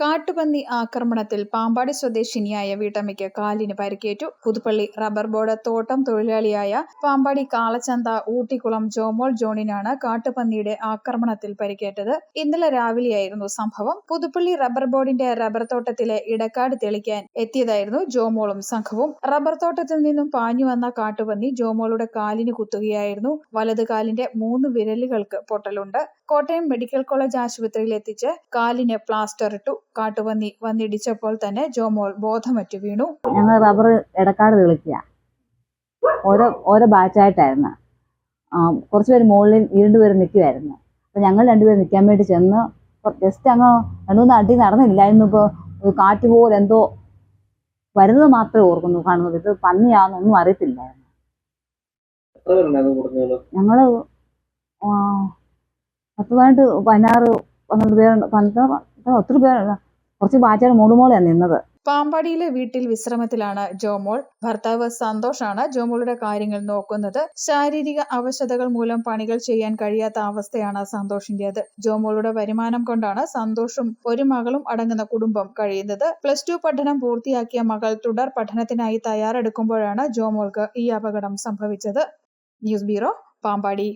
കാട്ടുപന്നി ആക്രമണത്തിൽ പാമ്പാടി സ്വദേശിനിയായ വീട്ടമ്മയ്ക്ക് കാലിന് പരിക്കേറ്റു. പുതുപ്പള്ളി റബ്ബർ ബോർഡ് തോട്ടം തൊഴിലാളിയായ പാമ്പാടി കാളച്ചന്ത ഊട്ടിക്കുളം ജോമോൾ ജോണിനാണ് കാട്ടുപന്നിയുടെ ആക്രമണത്തിൽ പരിക്കേറ്റത്. ഇന്നലെ രാവിലെയായിരുന്നു സംഭവം. പുതുപ്പള്ളി റബ്ബർ ബോർഡിന്റെ റബ്ബർ തോട്ടത്തിലെ ഇടക്കാട് തെളിക്കാൻ എത്തിയതായിരുന്നു ജോമോളും സംഘവും. റബ്ബർ തോട്ടത്തിൽ നിന്നും പാഞ്ഞു വന്ന കാട്ടുപന്നി ജോമോളുടെ കാലിന് കുത്തുകയായിരുന്നു. വലത് കാലിന്റെ മൂന്ന് വിരലുകൾക്ക് പൊട്ടലുണ്ട്. കോട്ടയം മെഡിക്കൽ കോളേജ് ആശുപത്രിയിൽ എത്തിച്ച് കാലിന് പ്ലാസ്റ്റർ ഇട്ടു. കാട്ടുപന്നി വന്നിടിച്ചപ്പോൾ തന്നെ ജോമോൾ ബോധമറ്റു വീണു. ഞങ്ങൾ റബ്ബർ ഇടക്കാട് തെളിക്കുക. ഓരോ ഓരോ ബാച്ചായിട്ടായിരുന്നു കുറച്ച് പേര് മുകളിൽ ഇരുണ്ട് പേര് നിൽക്കുമായിരുന്നു അപ്പം ഞങ്ങൾ രണ്ടുപേർ നിൽക്കാൻ വേണ്ടി ചെന്ന് ജസ്റ്റ് അങ്ങ് രണ്ടു മൂന്ന് അടി നടന്നില്ലായിരുന്നു ഇപ്പോൾ കാറ്റ് പോലെ എന്തോ വരുന്നത് മാത്രമേ ഓർക്കുന്നു കാണുന്നത്. ഇത് പന്നിയാണെന്നൊന്നും അറിയത്തില്ലായിരുന്നു. ഞങ്ങൾ പത്ത് പതിനെട്ട് പതിനാറ് പന്ത്രണ്ട് പേരുണ്ട്. പന്ത്രണ്ട് ഒത്തിരി പേര് കുറച്ച് ബാച്ചാണ് മൂടുമോളെയാണ് നിന്നത്. പാമ്പാടിയിലെ വീട്ടിൽ വിശ്രമത്തിലാണ് ജോമോൾ. ഭർത്താവ് സന്തോഷാണ് ജോമോളുടെ കാര്യങ്ങൾ നോക്കുന്നത്. ശാരീരിക അവശതകൾ മൂലം പണികൾ ചെയ്യാൻ കഴിയാത്ത അവസ്ഥയാണ് സന്തോഷിന്റേത് ജോമോളുടെ വരുമാനം കൊണ്ടാണ് സന്തോഷും ഒരു മകളും അടങ്ങുന്ന കുടുംബം കഴിയുന്നത്. പ്ലസ് ടു പഠനം പൂർത്തിയാക്കിയ മകൾ തുടർ പഠനത്തിനായി തയ്യാറെടുക്കുമ്പോഴാണ് ജോമോൾക്ക് ഈ അപകടം സംഭവിച്ചത്. News bureau Pampady.